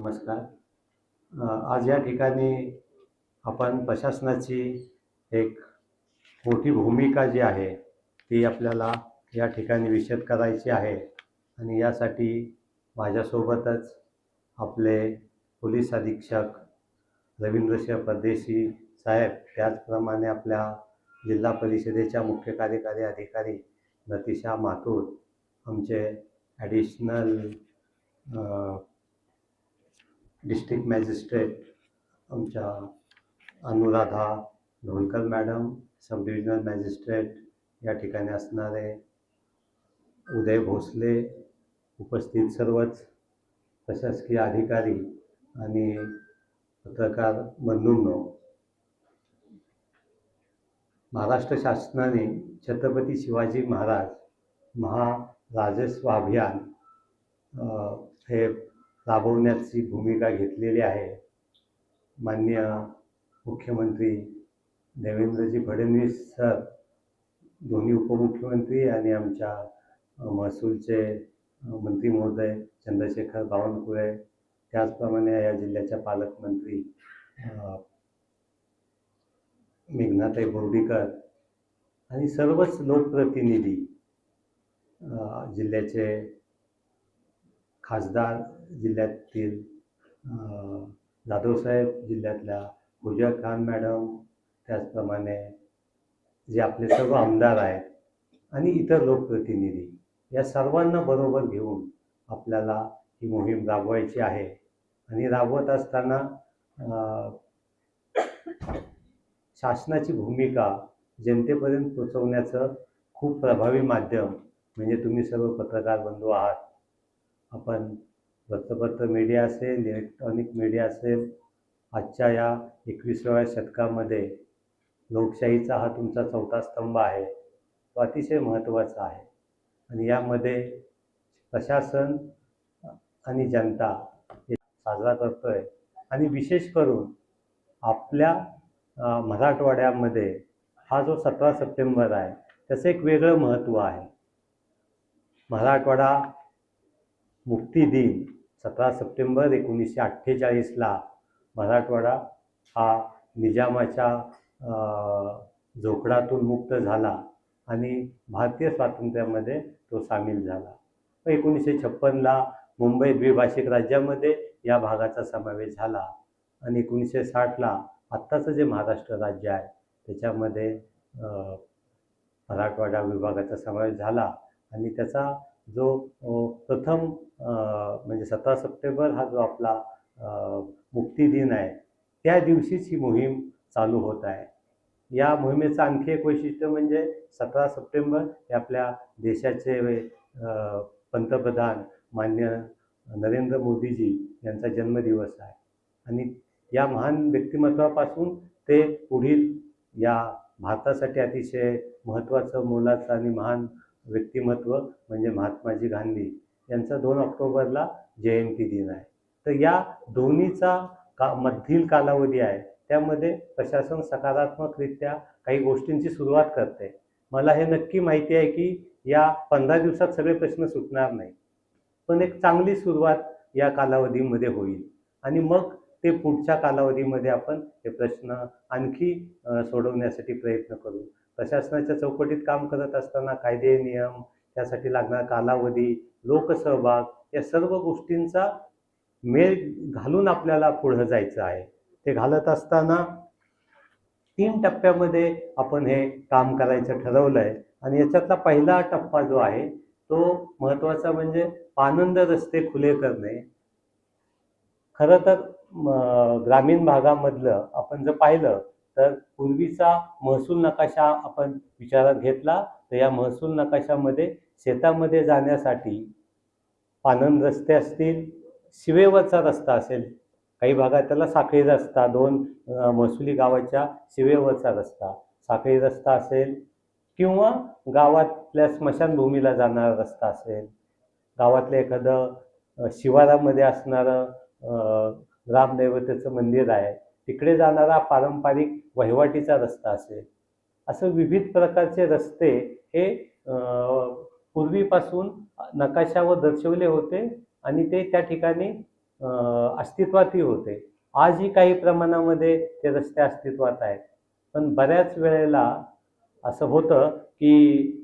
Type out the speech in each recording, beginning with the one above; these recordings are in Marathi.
नमस्कार. आज या ठिकाणी आपण प्रशासनाची एक मोठी भूमिका जी आहे ती आपल्याला या ठिकाणी विशद करायची आहे आणि यासाठी माझ्यासोबतच आपले पोलीस अधीक्षक रवींद्रसिंह परदेशी साहेब त्याचप्रमाणे आपल्या जिल्हा परिषदेच्या मुख्य कार्यकारी अधिकारी नतिशा माथूर आमचे ॲडिशनल डिस्ट्रिक्ट मॅजिस्ट्रेट आमच्या Anuradha Dholkar madam sub divisional magistrate या ठिकाणी असणारे उदय भोसले उपस्थित सर्वच प्रशासकीय अधिकारी आणि पत्रकार बंधूंनो महाराष्ट्र शासनाने छत्रपती शिवाजी महाराज महाराजस्व अभियान हे राबवण्याची भूमिका घेतलेली आहे. माननीय मुख्यमंत्री देवेंद्रजी फडणवीस सर दोन्ही उपमुख्यमंत्री आणि आमच्या महसूलचे मंत्री महोदय चंद्रशेखर बावनकुळे त्याचप्रमाणे या जिल्ह्याच्या पालकमंत्री मेघनाताई बोर्डीकर आणि सर्वच लोकप्रतिनिधी जिल्ह्याचे खासदार जिल्ह्यातील जाधवसाहेब जिल्ह्यातल्या पूजा खान मॅडम त्याचप्रमाणे जे आपले सर्व आमदार आहेत आणि इतर लोकप्रतिनिधी या सर्वांना बरोबर घेऊन आपल्याला ही मोहीम राबवायची आहे. आणि राबवत असताना शासनाची भूमिका जनतेपर्यंत पोचवण्याचं खूप प्रभावी माध्यम म्हणजे तुम्ही सर्व पत्रकार बंधू आहात. आपण वृत्तपत्र मीडिया असेल इलेक्ट्रॉनिक मीडिया असेल आजच्या या एकविसाव्या शतकामध्ये लोकशाहीचा हा तुमचा चौथा स्तंभ आहे. तो अतिशय महत्त्वाचा आहे. आणि यामध्ये प्रशासन आणि जनता हे साजरा करतोय. आणि विशेष करून आपल्या मराठवाड्यामध्ये हा जो सतरा सप्टेंबर आहे त्याचं एक वेगळं महत्त्व आहे. मराठवाडा मुक्ती दिन सतरा सप्टेंबर एकोणीसशे अठ्ठेचाळीसला मराठवाडा हा निजामाच्या झोकडातून मुक्त झाला आणि भारतीय स्वातंत्र्यामध्ये तो सामील झाला. एकोणीसशे छप्पनला मुंबई द्विभाषिक राज्यामध्ये या भागाचा समावेश झाला आणि एकोणीसशे साठला आत्ताचं जे महाराष्ट्र राज्य आहे त्याच्यामध्ये मराठवाडा विभागाचा समावेश झाला आणि त्याचा जो प्रथम म्हणजे सतरा सप्टेंबर हा जो आपला अ, मुक्ती दिन आहे त्या दिवशीच ही मोहीम चालू होत आहे. या मोहिमेचं आणखी एक वैशिष्ट्य म्हणजे सतरा सप्टेंबर हे आपल्या देशाचे पंतप्रधान मान्य नरेंद्र मोदीजी यांचा जन्मदिवस आहे. आणि या महान व्यक्तिमत्वापासून ते पुढील या भारतासाठी अतिशय महत्त्वाचं मोलाचं आणि महान व्यक्तिमत्व म्हणजे महात्माजी गांधी यांचा दोन ऑक्टोबरला जयंती दिन आहे. तर या दोन्हीचा का मधील कालावधी आहे त्यामध्ये प्रशासन सकारात्मकरित्या काही गोष्टींची सुरुवात करते मला हे नक्की माहिती आहे की या पंधरा दिवसात सगळे प्रश्न सुटणार नाही पण एक चांगली सुरुवात या कालावधीमध्ये होईल. आणि मग ते पुढच्या कालावधीमध्ये आपण हे प्रश्न आणखी सोडवण्यासाठी प्रयत्न करू. प्रशासनाच्या चौकटीत काम करत असताना कायदे नियम त्यासाठी लागणारा कालावधी लोकसहभाग या सर्व गोष्टींचा मेळ घालून आपल्याला पुढं जायचं आहे. ते घालत असताना तीन टप्प्यामध्ये आपण हे काम करायचं ठरवलं आहे आणि याच्यातला पहिला टप्पा जो आहे तो महत्त्वाचा म्हणजे पानंद रस्ते खुले करणे. खरं तर ग्रामीण भागामधलं आपण जर पाहिलं तर पूर्वीचा महसूल नकाशा आपण विचारात घेतला तर या महसूल नकाशामध्ये शेतामध्ये जाण्यासाठी पानंद रस्ते असतील शिवेवरचा रस्ता असेल काही भागात त्याला साखळी रस्ता दोन अ, महसुली गावाच्या शिवेवरचा रस्ता साखळी रस्ता असेल किंवा गावातल्या स्मशानभूमीला जाणारा रस्ता असेल गावातलं एखादं शिवारामध्ये असणारं रामदैवतेचं मंदिर आहे तिकडे जाणारा पारंपरिक वहिवाटीचा रस्ता असेल असं विविध प्रकारचे रस्ते हे पूर्वीपासून नकाशावर दर्शवले होते आणि ते त्या ठिकाणी अस्तित्वातही होते. आजही काही प्रमाणामध्ये ते रस्ते अस्तित्वात आहेत. पण बऱ्याच वेळेला असं होतं की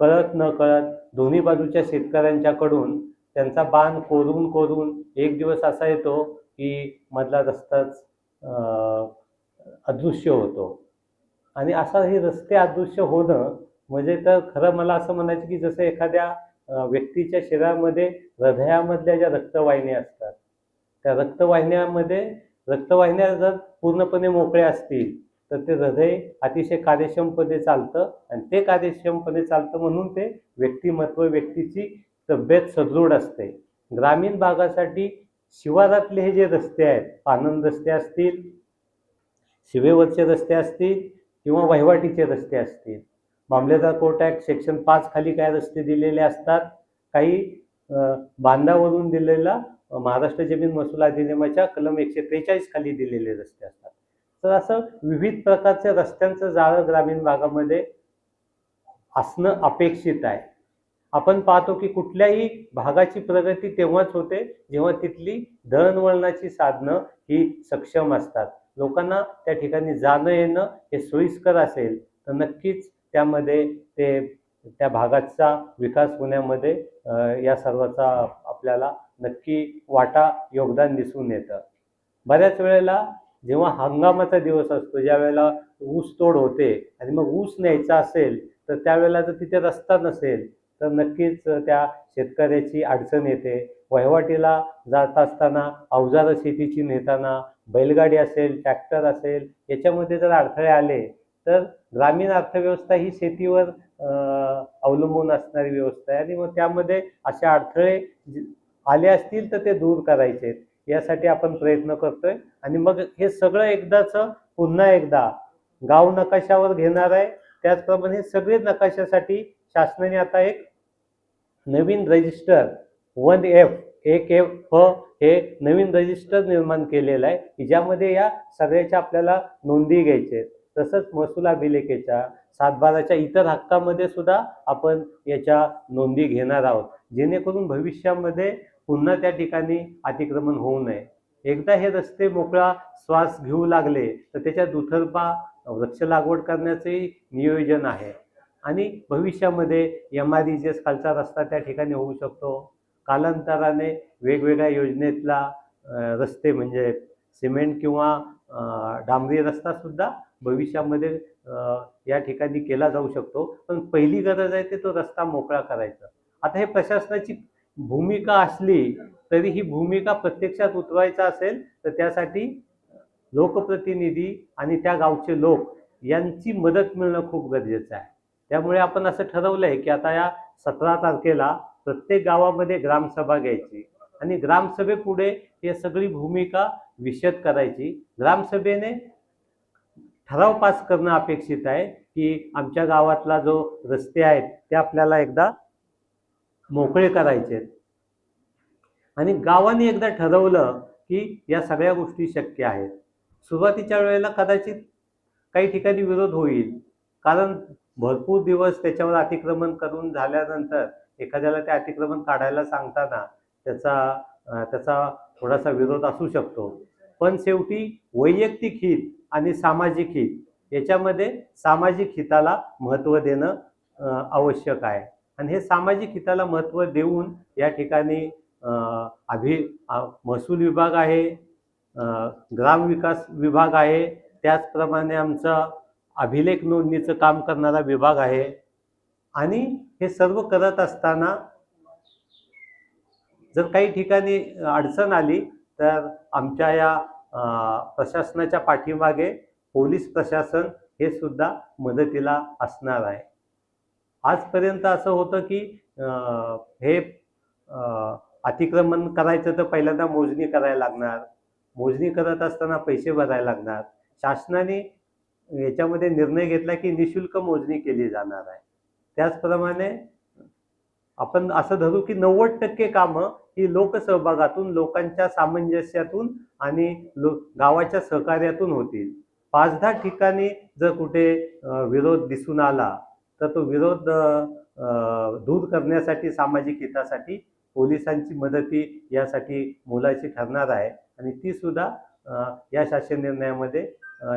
कळत न कळत दोन्ही बाजूच्या शेतकऱ्यांच्याकडून त्यांचा बाण कोरून कोरून एक दिवस असा येतो की मधला रस्ताच अदृश्य होतो. आणि असं हे रस्ते अदृश्य होणं म्हणजे तर खरं मला असं म्हणायचं की जसं एखाद्या व्यक्तीच्या शरीरामध्ये हृदयामधल्या ज्या रक्तवाहिन्या असतात त्या रक्तवाहिन्यामध्ये रक्तवाहिन्या जर पूर्णपणे मोकळ्या असतील तर ते हृदय अतिशय कार्यक्षमपणे चालतं आणि ते कार्यक्षमपणे चालतं म्हणून ते व्यक्तिमत्व व्यक्तीची तब्येत सदृढ असते. ग्रामीण भागासाठी शिवारातले हे जे रस्ते आहेत आनंद रस्ते असतील शिवेवरचे रस्ते असतील किंवा वहिवाटीचे रस्ते असतील मामलेदार कोर्ट ॲक्ट सेक्शन पाच खाली काय रस्ते दिलेले असतात काही बांधावरून दिलेला महाराष्ट्र जमीन महसूल अधिनियमाच्या कलम एकशे त्रेचाळीस खाली दिलेले रस्ते असतात. तर असं विविध प्रकारच्या रस्त्यांचं जाळं ग्रामीण भागामध्ये असणं अपेक्षित आहे. आपण पाहतो की कुठल्याही भागाची प्रगती तेव्हाच होते जेव्हा तिथली दळणवळणाची साधनं ही सक्षम असतात. लोकांना त्या ठिकाणी जाणं येणं हे सोयीस्कर असेल तर नक्कीच त्यामध्ये ते त्या भागाचा विकास होण्यामध्ये या सर्वाचा आपल्याला नक्की वाटा योगदान दिसून येतं. बऱ्याच वेळेला जेव्हा हंगामाचा दिवस असतो ज्या वेळेला ऊस तोड होते आणि मग ऊस न्यायचा असेल तर त्यावेळेला जर तिथे रस्ता नसेल तर नक्कीच त्या शेतकऱ्याची अडचण येते. वहिवाटीला जात असताना अवजारं शेतीची नेताना बैलगाडी असेल ट्रॅक्टर असेल याच्यामध्ये जर अडथळे आले तर ग्रामीण अर्थव्यवस्था ही शेतीवर अवलंबून असणारी व्यवस्था आहे. आणि मग त्यामध्ये असे अडथळे आले असतील तर ते दूर करायचे यासाठी आपण प्रयत्न करतोय. आणि मग हे सगळं एकदाचं पुन्हा एकदा गाव नकाशावर घेणार आहे. त्याचप्रमाणे हे सगळे नकाशासाठी शासनाने आता एक नवीन रजिस्टर वन एफ एक एफ हे नवीन रजिस्टर निर्माण केलेलं आहे. की ज्यामध्ये या सगळ्याच्या आपल्याला नोंदी घ्यायच्या आहेत. तसंच महसुलाभिलेखेच्या सातबाराच्या इतर हक्कामध्ये सुद्धा आपण याच्या नोंदी घेणार आहोत. जेणेकरून भविष्यामध्ये पुन्हा त्या ठिकाणी अतिक्रमण होऊ नये. एकदा हे रस्ते मोकळा श्वास घेऊ लागले तर त्याच्या दुथर्पा वृक्ष लागवड करण्याचंही नियोजन आहे. आणि भविष्यामध्ये एम आर ई खालचा रस्ता त्या ठिकाणी होऊ शकतो. कालांतराने वेगवेगळ्या योजनेतला रस्ते म्हणजे सिमेंट किंवा डांबरी रस्तासुद्धा भविष्यामध्ये या ठिकाणी केला जाऊ शकतो. पण पहिली गरज आहे ते तो रस्ता मोकळा करायचा. आता हे प्रशासनाची भूमिका असली तरी ही भूमिका प्रत्यक्षात उतरवायचा असेल तर त्यासाठी लोकप्रतिनिधी आणि त्या गावचे लोक यांची मदत मिळणं खूप गरजेचं आहे. त्यामुळे आपण असं ठरवलं आहे की आता या सतरा तारखेला प्रत्येक गावामध्ये ग्रामसभा घ्यायची आणि ग्रामसभेपुढे हे सगळी भूमिका विशद करायची. ग्रामसभेने ठराव पास करणं अपेक्षित आहे की आमच्या गावातला जो रस्ते आहेत ते आपल्याला एकदा मोकळे करायचे आहेत. आणि गावाने एकदा ठरवलं की या सगळ्या गोष्टी शक्य आहेत. सुरुवातीच्या वेळेला कदाचित काही ठिकाणी विरोध होईल. कारण भरपूर दिवस त्याच्यावर अतिक्रमण करून झाल्यानंतर एखाद्याला ते अतिक्रमण काढायला सांगताना त्याचा त्याचा थोडासा विरोध असू शकतो. पण शेवटी वैयक्तिक हित आणि सामाजिक हित. याच्यामध्ये सामाजिक हिताला महत्त्व देणं आवश्यक आहे. आणि हे सामाजिक हिताला महत्त्व देऊन या ठिकाणी अभि महसूल विभाग आहे ग्रामविकास विभाग आहे त्याचप्रमाणे आमचा अभिलेख नोंदणीचं काम करणारा विभाग आहे. आणि हे सर्व करत असताना जर काही ठिकाणी अडचण आली तर आमच्या या प्रशासनाच्या पाठीमागे पोलीस प्रशासन हे सुद्धा मदतीला असणार आहे. आजपर्यंत असं होतं की हे अतिक्रमण करायचं तर पहिल्यांदा मोजणी करायला लागणार. मोजणी करत असताना पैसे भरायला लागणार. शासनाने याच्यामध्ये निर्णय घेतला की निशुल्क मोजणी केली जाणार आहे. त्याचप्रमाणे आपण असं धरू की नव्वद टक्के कामं ही लोकसहभागातून लोकांच्या सामंजस्यातून आणि लो गावाच्या सहकार्यातून होतील पाच दहा ठिकाणी जर कुठे विरोध दिसून आला तर तो विरोध दूर करण्यासाठी सामाजिक हितासाठी पोलिसांची मदती यासाठी मोलाची ठरणार आहे आणि ती सुद्धा या शासन निर्णयामध्ये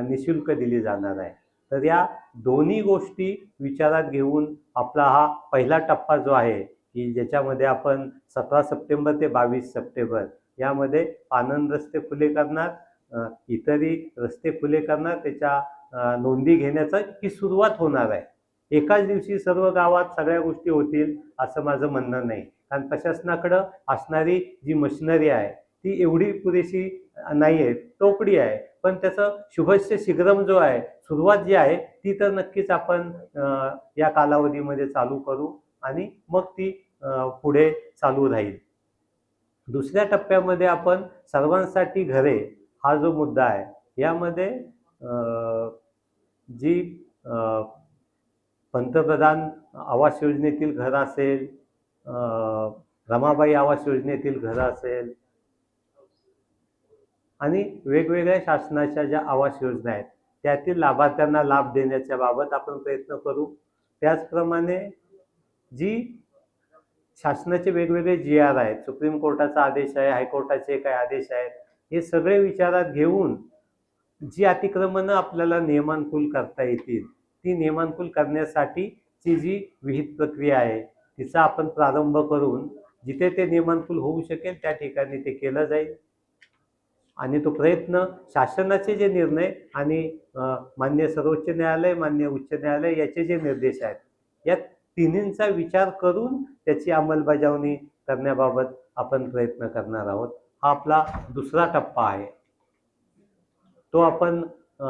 निशुल्क दिली जाणार आहे. तर या दोन्ही गोष्टी विचारात घेऊन आपला हा पहिला टप्पा जो आहे की ज्याच्यामध्ये आपण सतरा सप्टेंबर ते बावीस सप्टेंबर यामध्ये आनंद रस्ते खुले करणार इतरही रस्ते खुले करणार त्याच्या नोंदी घेण्याचा ही सुरुवात होणार आहे. एकाच दिवशी सर्व गावात सगळ्या गोष्टी होतील असं माझं म्हणणं नाही. कारण प्रशासनाकडं असणारी जी मशिनरी आहे ती एवढी पुरेशी नाही आहे तोकडी आहे. पण त्याचं शुभस्य शीघ्रम जो आहे सुरुवात जी आहे ती तर नक्कीच आपण या कालावधीमध्ये चालू करू. आणि मग ती पुढे चालू राहील. दुसऱ्या टप्प्यामध्ये आपण सर्वांसाठी घरे हा जो मुद्दा आहे यामध्ये जी पंतप्रधान आवास योजनेतील घर असेल रमाबाई आवास योजनेतील घरं असेल आणि वेगवेगळ्या शासनाच्या ज्या आवास योजना आहेत त्यातील लाभार्थ्यांना लाभ देण्याच्या बाबत आपण प्रयत्न करू. त्याचप्रमाणे जी शासनाचे वेगवेगळे जी आर आहेत सुप्रीम कोर्टाचा आदेश आहे हायकोर्टाचे काही आदेश आहेत हे सगळे विचारात घेऊन जी अतिक्रमणं आपल्याला नियमानुकूल करता येतील ती नियमानुकूल करण्यासाठीची जी विहित प्रक्रिया आहे तिचा आपण प्रारंभ करून जिथे ते नियमानुकूल होऊ शकेल त्या ठिकाणी ते केलं जाईल. आणि तो प्रयत्न शासनाचे जे निर्णय आणि मान्य सर्वोच्च न्यायालय मान्य उच्च न्यायालय याचे जे निर्देश आहेत यात तिन्हींचा विचार करून त्याची अंमलबजावणी करण्याबाबत आपण प्रयत्न करणार आहोत. हा आपला दुसरा टप्पा आहे. तो आपण अ,